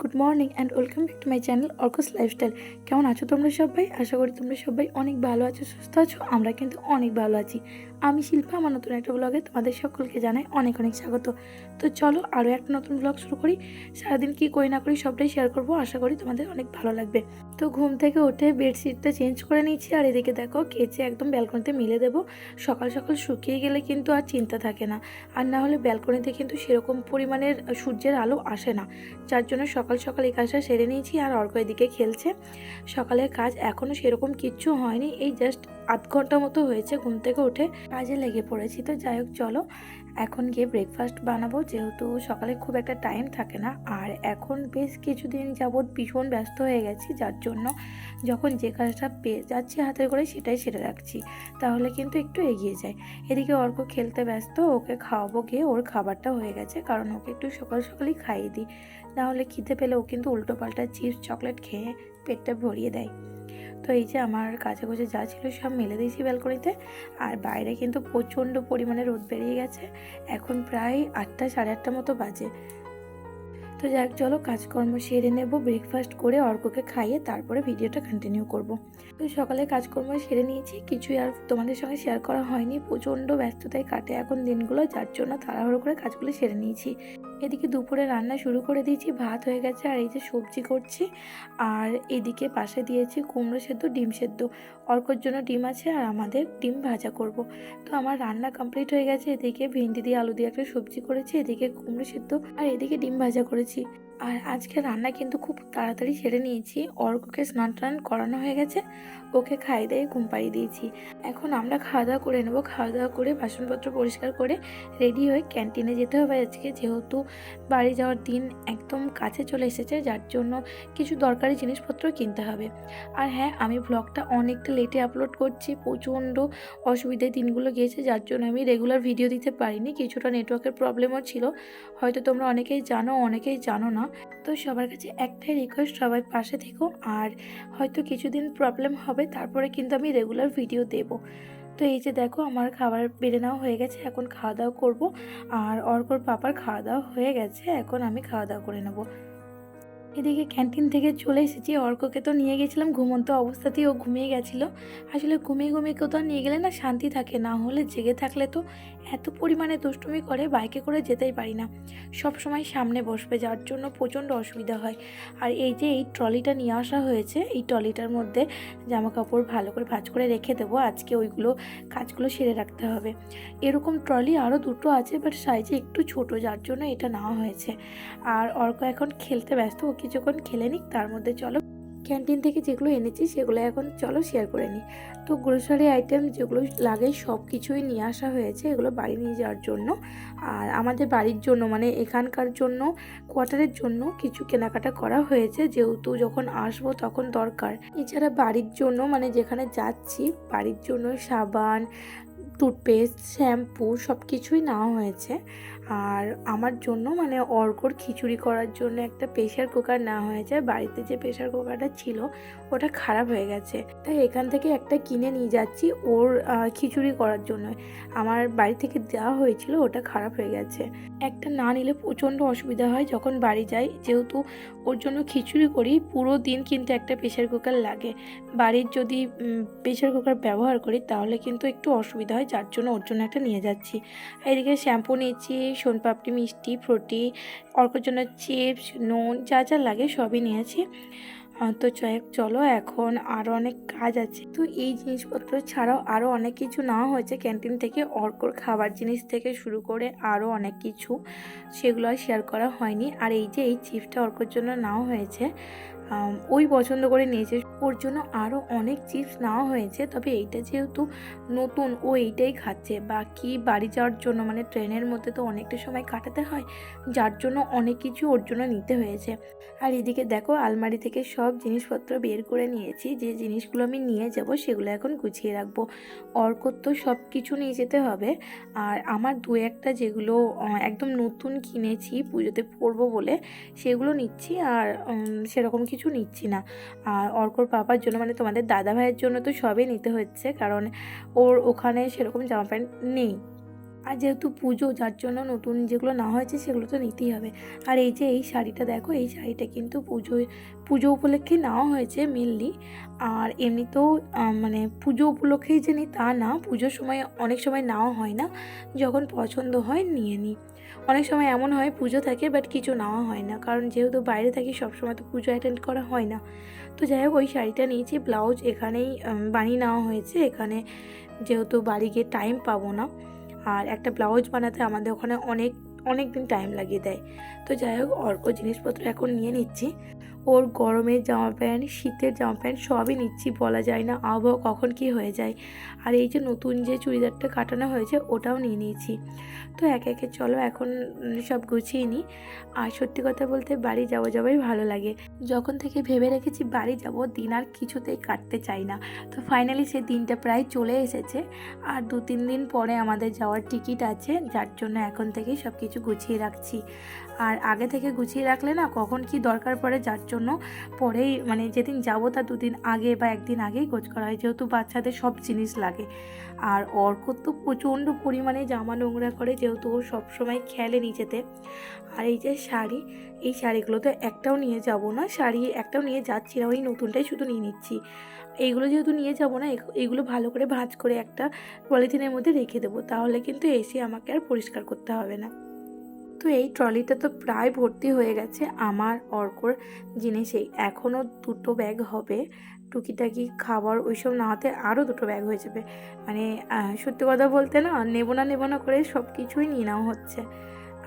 Good morning and welcome back to my channel Arka's lifestyle কেমন আছো তোমরা সবাই? আশা করি তোমরা সবাই অনেক ভালো আছো, সুস্থ আছো, আমরা কিন্তু অনেক ভালো আছি। আমি শিল্পা আমার নতুন একটা ব্লগে তোমাদের সকলকে জানাই অনেক অনেক স্বাগত। তো চলো আরও একটা নতুন ব্লগ শুরু করি। সারাদিন কী করি না করি সবটাই শেয়ার করব। আশা করি তোমাদের অনেক ভালো লাগবে। তো ঘুম থেকে উঠে বেডশিটটা চেঞ্জ করে নিচ্ছি আর এদিকে দেখো কেচে একদম ব্যালকনিতে মিলে দেবো। সকাল সকাল শুকিয়ে গেলে কিন্তু আর চিন্তা থাকে না। আর না হলে ব্যালকনিতে কিন্তু সেরকম পরিমাণের সূর্যের আলো আসে না। যার জন্য সকাল সকাল এই কাজটা সেরে নিয়েছি আর অর্ক এদিকে খেলছে। সকালের কাজ এখনও সেরকম কিচ্ছু হয়নি। এই জাস্ট আধ ঘণ্টা মতো হয়েছে ঘুম থেকে উঠে কাজে লেগে পড়েছি। তো যাই হোক, চলো। এখন গিয়ে ব্রেকফাস্ট বানাবো। যেহেতু সকালে খুব একটা টাইম থাকে না। আর এখন বেশ কিছুদিন যাবৎ ভীষণ ব্যস্ত হয়ে গেছি। যার জন্য যখন যে কাজটা পেয়ে যাচ্ছি হাতে করে সেটাই সেরে রাখছি। তাহলে কিন্তু একটু এগিয়ে যায় এদিকে অর্ক খেলতে ব্যস্ত। ওকে খাওয়াবো গিয়ে ওর খাবারটা হয়ে গেছে। কারণ ওকে একটু সকাল সকালই খাইয়ে দিই। নাহলে খিদে পেলে ও কিন্তু উল্টো পাল্টা চিপস চকলেট খেয়ে পেটটা ভরিয়ে দেয়। তো এই যে আমার কাছে কাছে যা ছিল সব মেলে দিয়েছি ব্যালকনিতে। আর বাইরে কিন্তু প্রচণ্ড পরিমাণে রোদ বেরিয়ে গেছে। এখন প্রায় আটটা, সাড়ে আটটা মতো বাজে। তো যাক, চলো কাজকর্ম সেরে নেব ব্রেকফাস্ট করে অর্ককে খাইয়ে তারপরে ভিডিওটা কন্টিনিউ করব। তো সকালে কাজকর্ম সেরে নিয়েছি, কিছুই আর তোমাদের সঙ্গে শেয়ার করা হয়নি। প্রচণ্ড ব্যস্ততায় কাটে এখন দিনগুলো, যার জন্য তাড়াহুড়ো করে কাজগুলো সেরে নিয়েছি। এদিকে দুপুরে রান্না শুরু করে দিয়েছি, ভাত হয়ে গেছে আর এই যে সবজি করছি। আর এদিকে পাশে দিয়েছি কুমড়ো সেদ্ধ, ডিম সেদ্ধ। অর্কর জন্য ডিম আছে আর আমাদের ডিম ভাজা করব। তো আমার রান্না কমপ্লিট হয়ে গেছে, এদিকে ভেন্ডি দিয়ে আলু দিয়ে একটা সবজি করেছি, এদিকে কুমড়ো সেদ্ধ আর এদিকে ডিম ভাজা করেছি। আর আজকে রান্না কিন্তু খুব তাড়াতাড়ি সেরে নিয়েছি। অর্ককে স্নান টান করানো হয়ে গেছে। ওকে খাই দিয়ে ঘুম পাড়িয়ে দিয়েছি। এখন আমরা খাওয়া দাওয়া করে নেব। খাওয়া দাওয়া করে বাসনপত্র পরিষ্কার করে রেডি হয়ে ক্যান্টিনে যেতে হবে আজকে। যেহেতু বাড়ি যাওয়ার দিন একদম কাছে চলে এসেছে, যার জন্য কিছু দরকারি জিনিসপত্র কিনতে হবে। আর হ্যাঁ আমি ব্লগটা অনেকটা লেটে আপলোড করছি। প্রচণ্ড অসুবিধায় দিনগুলো গিয়েছে, যার জন্য আমি রেগুলার ভিডিও দিতে পারিনি। কিছুটা নেটওয়ার্কের প্রবলেমও ছিল। হয়তো তোমরা অনেকেই জানো অনেকেই জানো না। তো সবার কাছে একটাই রিকোয়েস্ট সবাই পাশে থেকো। আর হয়তো কিছুদিন প্রবলেম হবে, তারপরে কিন্তু আমি রেগুলার ভিডিও দেব। তো এই যে দেখো, আমার খাবার বেড়ে নেওয়া হয়ে গেছে, এখন খাওয়া দাওয়া করব। আর অর্কর পাপার খাওয়া দাওয়া হয়ে গেছে, এখন আমি খাওয়া দাওয়া করে নেব। এদিকে ক্যান্টিন থেকে চলে এসেছি। অর্ককে তো নিয়ে গেছিলাম, ঘুমন্ত অবস্থাতেই ও ঘুমিয়ে গেছিল। আসলে ঘুমিয়ে ঘুমিয়ে কোথাও নিয়ে গেলে না শান্তি থাকে, না হলে জেগে থাকলে তো এত পরিমাণে দুষ্টুমি করে, বাইকে করে যেতেই পারি না। সব সময় সামনে বসবে, যার জন্য প্রচণ্ড অসুবিধা হয়। আর এই যে এই ট্রলিটা নিয়ে আসা হয়েছে, এই ট্রলিটার মধ্যে জামা কাপড় ভালো করে ভাজ করে রেখে দেবো। আজকে ওইগুলো কাজগুলো সেরে রাখতে হবে। এরকম ট্রলি আরও দুটো আছে, বাট সাইজে একটু ছোট, যার জন্য এটা নেওয়া হয়েছে। আর অর্ক এখন খেলতে ব্যস্ত ও কিছুক্ষণ খেলে নিক, তার মধ্যে চলো। ক্যান্টিন থেকে যেগুলো এনেছি সেগুলো এখন চলো শেয়ার করে নিই। তো গ্রোসারি আইটেম যেগুলো লাগে সব কিছুই নিয়ে আসা হয়েছে, এগুলো বাড়ি নিয়ে যাওয়ার জন্য। আর আমাদের বাড়ির জন্য মানে এখানকার জন্য কোয়ার্টারের জন্য কিছু কেনাকাটা করা হয়েছে। যেহেতু যখন আসব তখন দরকার। এছাড়া বাড়ির জন্য মানে যেখানে যাচ্ছি, বাড়ির জন্য সাবান টুথপেস্ট শ্যাম্পু সব কিছুই নেওয়া হয়েছে। আর আমার জন্য মানে অর্কর খিচুড়ি করার জন্য একটা প্রেশার কুকার নেওয়া হয়েছে। বাড়িতে যে প্রেশার কুকারটা ছিল, ওটা খারাপ হয়ে গেছে। তাই এখান থেকে একটা কিনে নিয়ে যাচ্ছি ওর খিচুড়ি করার জন্য। আমার বাড়ি থেকে দেওয়া হয়েছিল, ওটা খারাপ হয়ে গেছে। একটা না নিলে প্রচণ্ড অসুবিধা হয় যখন বাড়ি যাই। যেহেতু ওর জন্য খিচুড়ি করি, পুরো দিন কিন্তু একটা প্রেশার কুকার লাগে। বাড়ির যদি প্রেশার কুকার ব্যবহার করি, তাহলে কিন্তু একটু অসুবিধা হয়। যার জন্য ওর জন্য একটা নিয়ে যাচ্ছি। এদিকে শ্যাম্পু নিয়েছি সোনপাপড়ি, মিষ্টি, ফ্রুটি অর্কর জন্য চিপস, নুন, যা যা লাগে সবই নিয়েছি। তো চলো, এখন আরও অনেক কাজ আছে। তো এই জিনিসপত্র ছাড়াও আরও অনেক কিছু নেওয়া হয়েছে ক্যান্টিন থেকে। অর্কর খাবার জিনিস থেকে শুরু করে আরও অনেক কিছু সেগুলো আর শেয়ার করা হয়নি। আর এই যে এই চিপসটা অর্কর জন্য নেওয়া হয়েছে ওই পছন্দ করে নিয়েছে। ওর জন্য আরও অনেক চিপস নেওয়া হয়েছে, তবে এইটা যেহেতু নতুন, ও এইটাই খাচ্ছে। বাকি বাড়ি যাওয়ার জন্য মানে ট্রেনের মধ্যে তো অনেকটা সময় কাটাতে হয়, যার জন্য অনেক কিছু ওর জন্য নিতে হয়েছে। আর এদিকে দেখো, আলমারি থেকে সব জিনিসপত্র বের করে নিয়েছি, যে জিনিসগুলো আমি নিয়ে যাব সেগুলো এখন গুছিয়ে রাখব। অর্কর তো সব কিছু নিয়ে যেতে হবে, আর আমার দু একটা যেগুলো একদম নতুন কিনেছি, পুজোতে পরবো বলে, সেগুলো নিচ্ছি, আর সেরকম কিছু নিচ্ছি না। আর অর্কর পাপার জন্য মানে তোমাদের দাদা ভাইয়ের জন্য তো সবই নিতে হচ্ছে, কারণ ওর ওখানে সেরকম জামা প্যান্ট নেই। আর যেহেতু পুজো, যার জন্য নতুন যেগুলো না হয়েছে সেগুলো তো নিতেই হবে। আর এই যে এই শাড়িটা দেখো, এই শাড়িটা কিন্তু পুজোয়, পুজো উপলক্ষে নেওয়া হয়েছে মেনলি আর এমনিতেও মানে পুজো উপলক্ষেই যে নিই তা না, পুজোর সময় অনেক সময় নেওয়া হয় না, যখন পছন্দ হয় নিয়ে নিই অনেক সময় এমন হয় পুজো থাকে বাট কিছু নেওয়া হয় না, কারণ যেহেতু বাইরে থাকি সবসময় তো পুজো অ্যাটেন্ড করা হয় না। তো যাই হোক, ওই শাড়িটা নিয়েছি, ব্লাউজ এখানেই বানিয়ে নেওয়া হয়েছে। এখানে যেহেতু বাড়ি গিয়ে টাইম পাবো না, আর একটা ব্লাউজ বানাতে আমাদের ওখানে অনেক অনেক দিন টাইম লাগিয়ে দেয়। তো যাই হোক, অর্ক জিনিসপত্র এখন নিয়ে নিচ্ছি। ওর গরমের জামা প্যান্ট, শীতের জামা প্যান্ট সবই নিচ্ছি, বলা যায় না আবহাওয়া কখন কি হয়ে যায়। আর এই যে নতুন যে চুড়িদারটা কাটানো হয়েছে, ওটাও নিয়ে নিয়েছি। তো একে একে চলো, এখন সব গুছিয়ে নিই। আর সত্যি কথা বলতে বাড়ি যাব যাবোই ভালো লাগে। যখন থেকে ভেবে রেখেছি বাড়ি যাব, দিন আর কিছুতেই কাটতে চাই না। তো ফাইনালি সে দিনটা প্রায় চলে এসেছে। আর দু তিন দিন পরে আমাদের যাওয়ার টিকিট আছে, যার জন্য এখন থেকেই সব কিছু গুছিয়ে রাখছি। আর আগে থেকে গুছিয়ে রাখলে না, কখন কি দরকার পড়ে, যার জন্য পরেই মানে যেদিন যাব তার দুদিন আগে বা একদিন আগেই গোছ করা হয়। যেহেতু বাচ্চাদের সব জিনিস লাগে। আর অর্ক তো প্রচণ্ড পরিমাণে জামা নোংরা করে, যেহেতু ও সবসময় খেলে নিজেতে। আর এই যে শাড়ি, এই শাড়িগুলো তো একটাও নিয়ে যাব না। শাড়ি একটাও নিয়ে যাচ্ছি না, ওই নতুনটাই শুধু নিয়ে নিচ্ছি। এইগুলো যেহেতু নিয়ে যাব না এগ- এইগুলো ভালো করে ভাঁজ করে একটা পলিথিনের মধ্যে রেখে দেবো। তাহলে কিন্তু এসে আমাকে আর পরিষ্কার করতে হবে না। তো এই ট্রলিটা তো প্রায় ভর্তি হয়ে গেছে আমার অর্কর জিনিসেই। এখনও দুটো ব্যাগ হবে। টুকিটাকি খাবার ওইসব না হতে আরও দুটো ব্যাগ হয়ে যাবে। মানে সত্যি কথা বলতে না, নেব না নেব না করে সব কিছুই নিয়ে নেওয়া হচ্ছে।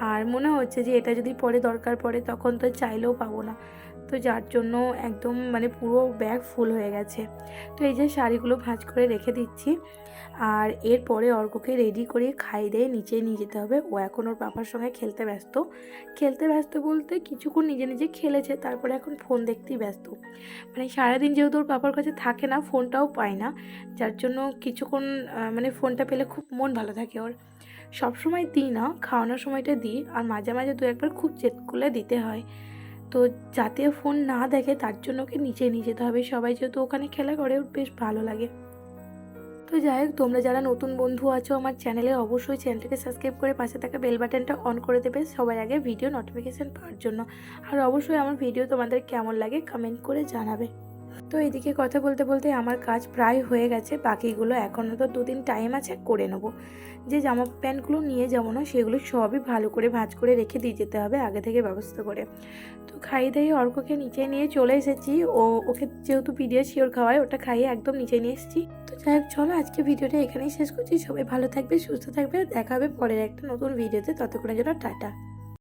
আর মনে হচ্ছে যে এটা যদি পরে দরকার পড়ে তখন তো চাইলেও পাবো না। তো যার জন্য একদম মানে পুরো ব্যাগ ফুল হয়ে গেছে। তো এই যে শাড়িগুলো ভাঁজ করে রেখে দিচ্ছি। আর এরপরে অর্ককে রেডি করে খাই দিয়ে নিচে নিয়ে যেতে হবে। ও এখন ওর বাবার সঙ্গে খেলতে ব্যস্ত। খেলতে ব্যস্ত বলতে কিছুক্ষণ নিজে নিজে খেলেছে, তারপরে এখন ফোন দেখতেই ব্যস্ত। মানে সারাদিন যেহেতু ওর বাবার কাছে থাকে না ফোনটাও পায় না। যার জন্য কিছুক্ষণ মানে ফোনটা পেলে খুব মন ভালো থাকে ওর। সব সময় দিই না, খাওয়ানোর সময়টা দিই। আর মাঝে মাঝে দু একবার খুব চেক করলে দিতে হয়। তো যাতে ফোন না দেখে তার জন্য ওকে নিচে নিয়ে যেতে হবে। সবাই যেহেতু ওখানে খেলা করে, ওর বেশ ভালো লাগে। তো যাই হোক, তোমরা যারা নতুন বন্ধু আছো আমার চ্যানেলে, অবশ্যই চ্যানেলটাকে সাবস্ক্রাইব করে পাশে থাকা বেল বাটনটা অন করে দেবে সবাই আগে ভিডিও নোটিফিকেশান পাওয়ার জন্য। আর অবশ্যই আমার ভিডিও তোমাদের কেমন লাগে কমেন্ট করে জানাবে। তো এদিকে কথা বলতে বলতে আমার কাজ প্রায় হয়ে গেছে, বাকিগুলো এখনও তো দুদিন টাইম আছে, করে নেব। যে জামা প্যান্টগুলো নিয়ে যাব না, সেগুলো সবই ভালো করে ভাঁজ করে রেখে দিয়ে যেতে হবে, আগে থেকে ব্যবস্থা করে। তো খাইয়ে দাইয়ে অর্ককে নিচে নিয়ে চলে এসেছি, ও ওকে যেহেতু পিডিয়া শিওর খাওয়ায়, ওটা খাইয়ে একদম নিচে নিয়ে এসেছি। তো যাই হোক, চলো আজকে ভিডিওটা এখানেই শেষ করছি, সবাই ভালো থাকবে, সুস্থ থাকবে, দেখা হবে পরের একটা নতুন ভিডিওতে, ততক্ষণের জন্য টাটা।